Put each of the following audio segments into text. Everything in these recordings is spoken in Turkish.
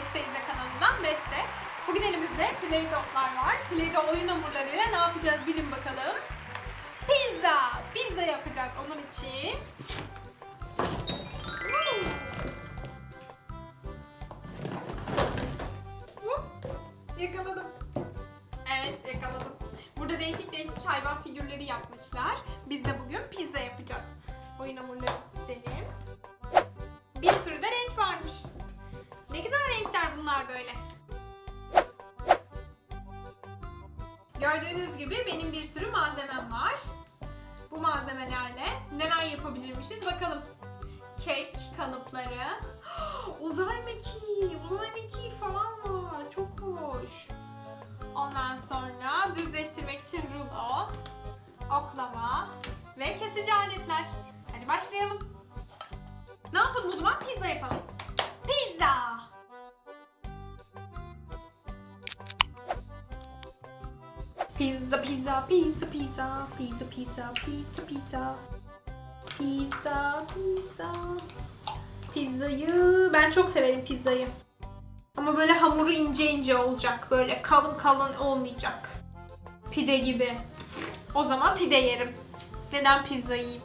Beste kanalından Beste. Bugün elimizde Play-Doh'lar var. Play-Doh oyun hamurlarıyla ne yapacağız bilin bakalım. Pizza! Pizza yapacağız onun için. Yakaladım. Evet yakaladım. Burada değişik değişik hayvan figürleri yapmışlar. Biz de bugün pizza yapacağız. Oyun hamurlarımızı dizelim. Bir sürü de renk varmış. Ne güzel renkler bunlar böyle. Gördüğünüz gibi benim bir sürü malzemem var. Bu malzemelerle neler yapabilirmişiz bakalım. Kek kalıpları. Uzay mekiği, uzay mekiği falan var. Çok hoş. Ondan sonra düzleştirmek için rulo, oklava ve kesici aletler. Hadi başlayalım. Ne yapalım o zaman? Pizza yapalım. Pizza, pizza, pizza, pizza, pizza, pizza, pizza, pizza. Pizza, pizza. Pizzayı, ben çok severim pizzayı. Ama böyle hamuru ince ince olacak. Böyle kalın kalın olmayacak. Pide gibi. O zaman pide yerim. Neden pizza yiyeyim?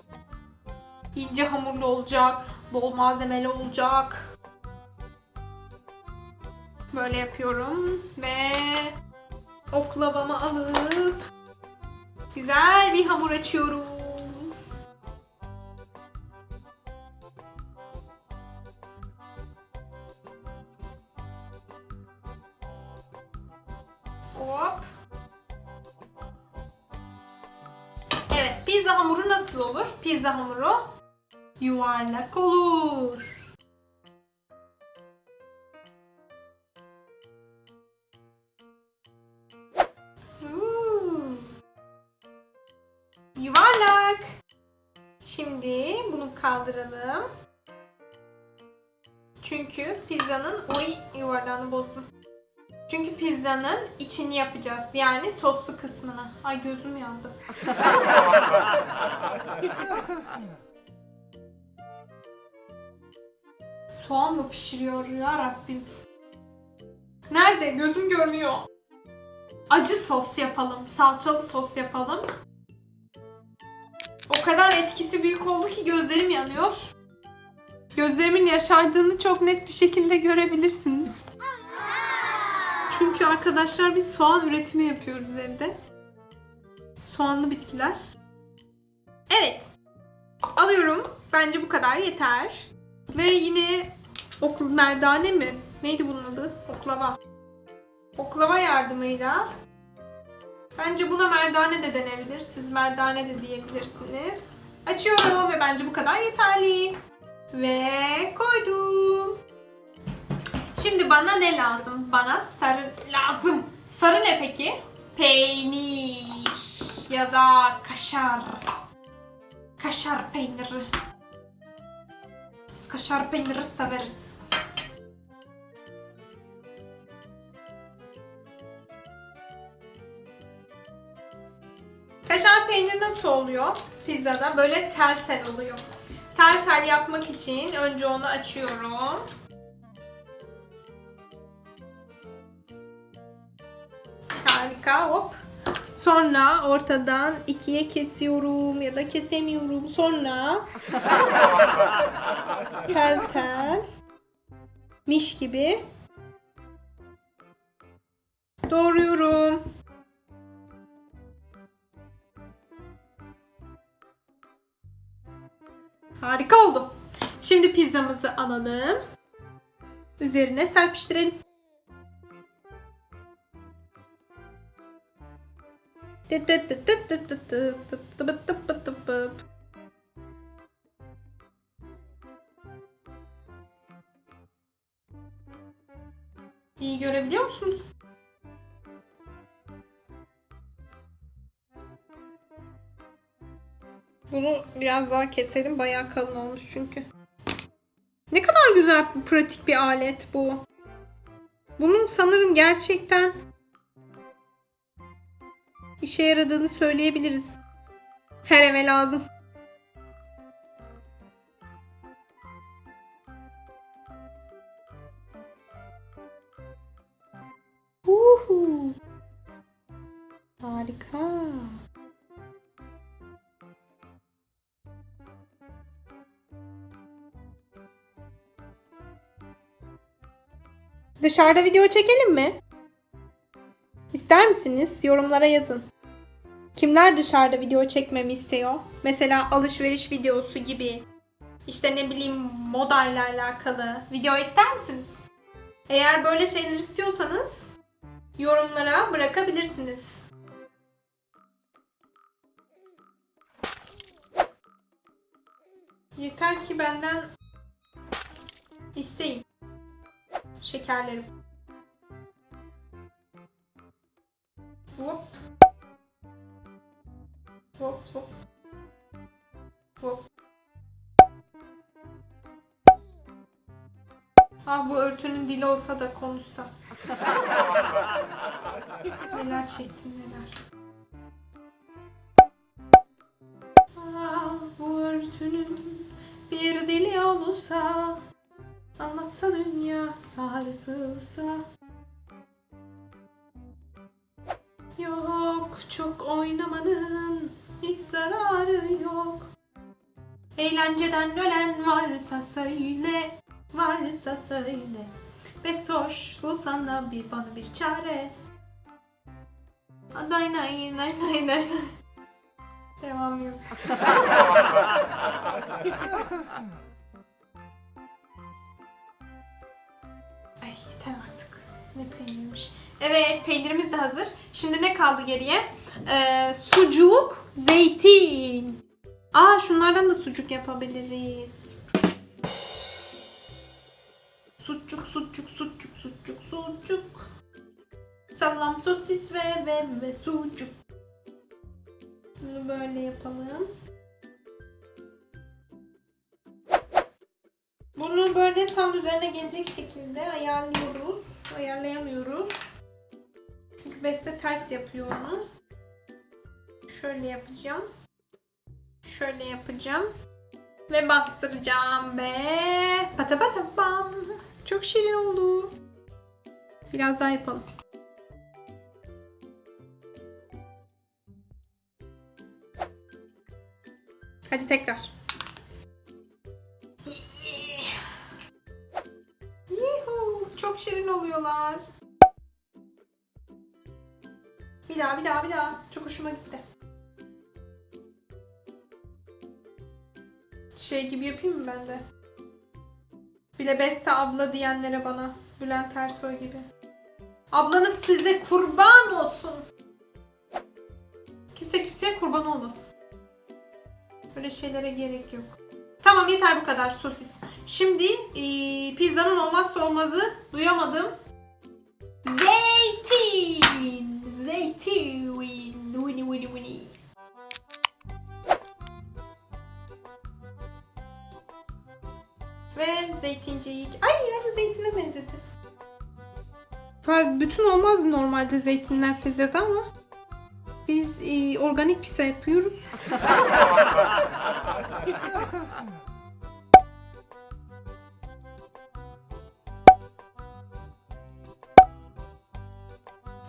İnce hamurlu olacak. Bol malzemeli olacak. Böyle yapıyorum ve oklavamı alıp güzel bir hamur açıyorum. Hop. Evet, pizza hamuru nasıl olur? Pizza hamuru yuvarlak olur. Kaldıralım. Çünkü pizzanın oy yuvarlağını bozdum. Çünkü pizzanın içini yapacağız. Yani soslu kısmını. Ay gözüm yandı. Soğan mı pişiriyor ya Rabbim? Nerede? Gözüm görmüyor. Acı sos yapalım. Salçalı sos yapalım. O kadar etkisi büyük oldu ki gözlerim yanıyor. Gözlerimin yaşardığını çok net bir şekilde görebilirsiniz. Çünkü arkadaşlar biz soğan üretimi yapıyoruz evde. Soğanlı bitkiler. Evet. Alıyorum. Bence bu kadar yeter. Ve yine okul merdane mi? Neydi bunun adı? Oklava. Oklava yardımıyla. Bence buna merdane de denebilir. Siz merdane de diyebilirsiniz. Açıyorum ve bence bu kadar yeterli. Ve koydum. Şimdi bana ne lazım? Bana sarı lazım. Sarı ne peki? Peynir ya da kaşar. Kaşar peyniri. Biz kaşar peyniri severiz. Kaşar peyniri nasıl oluyor? Pizzada böyle tel tel oluyor. Tel tel yapmak için önce onu açıyorum. Harika hop. Sonra ortadan ikiye kesiyorum ya da kesemiyorum. Sonra tel tel miş gibi doğruyorum. Harika oldu. Şimdi pizzamızı alalım. Üzerine serpiştirelim. İyi görebiliyor musunuz? Bunu biraz daha keselim. Bayağı kalın olmuş çünkü. Ne kadar güzel, pratik bir alet bu. Bunun sanırım gerçekten işe yaradığını söyleyebiliriz. Her eve lazım. Uhu. Dışarıda video çekelim mi? İster misiniz? Yorumlara yazın. Kimler dışarıda video çekmemi istiyor? Mesela alışveriş videosu gibi. İşte ne bileyim moda ile alakalı video ister misiniz? Eğer böyle şeyler istiyorsanız yorumlara bırakabilirsiniz. Yeter ki benden isteyin. Şekerlerim. Hop. Hop hop. Hop. Ah bu örtünün dili olsa da konuşsa. neler çektim neler. Ah bu örtünün bir dili olsa Anlatsa dünya sarsılsa Yok çok oynamanın hiç zararı yok. Eğlenceden ölen varsa söyle Varsa söyle. Besoş bulsana bir bana bir çare. Aday nay nay nay nay. Devam yok. Evet peynirimiz de hazır. Şimdi ne kaldı geriye? Ee, sucuk, zeytin. Aa şunlardan da sucuk yapabiliriz. Sucuk, sucuk, sucuk, sucuk, sucuk. Salam, sosis ve ve ve sucuk. Bunu böyle yapalım. Bunu böyle tam üzerine gelecek şekilde ayarlıyoruz. Ayarlayamıyoruz. Beste ters yapıyor onu. Şöyle yapacağım. Şöyle yapacağım. Ve bastıracağım ve pata pata bam. Çok şirin oldu. Biraz daha yapalım. Hadi tekrar. Yuhuu, çok şirin oluyorlar. Bir daha, bir daha, bir daha. Çok hoşuma gitti. Şey gibi yapayım mı ben de? Bile Beste abla diyenlere bana. Bülent Ersoy gibi. Ablanız size kurban olsun. Kimse kimseye kurban olmasın. Böyle şeylere gerek yok. Tamam yeter bu kadar sosis. Şimdi eee, pizzanın olmazsa olmazı duyamadım. Zeytin. Zeytin. Winnie winnie winnie. Ve zeytincik. Ay ya zeytine benzetin. Ha, Bütün olmaz mı normalde zeytinler pizzada ama biz eee, organik pizza yapıyoruz.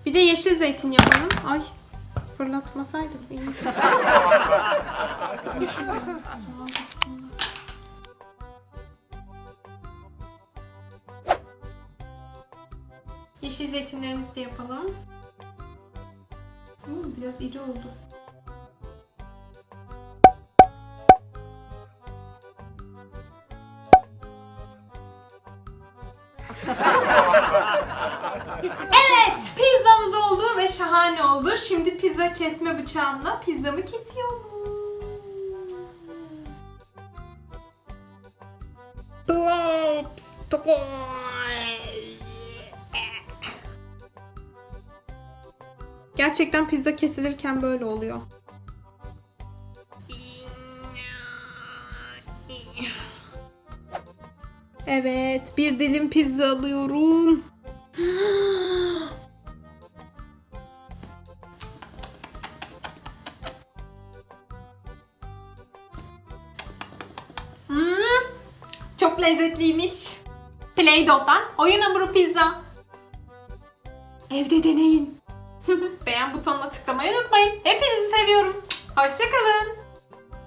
Bir de yeşil zeytin yapalım. Ay fırlatmasaydım. Yeşil zeytinlerimizi de yapalım. Hmm, biraz iri oldu. Evet, ve şahane oldu. Şimdi pizza kesme bıçağımla pizzamı kesiyorum. Blops, Gerçekten pizza kesilirken böyle oluyor. Evet, bir dilim pizza alıyorum. Çok lezzetliymiş. Play-Doh'dan oyun hamuru pizza. Evde deneyin. Beğen butonuna tıklamayı unutmayın. Hepinizi seviyorum. Hoşçakalın.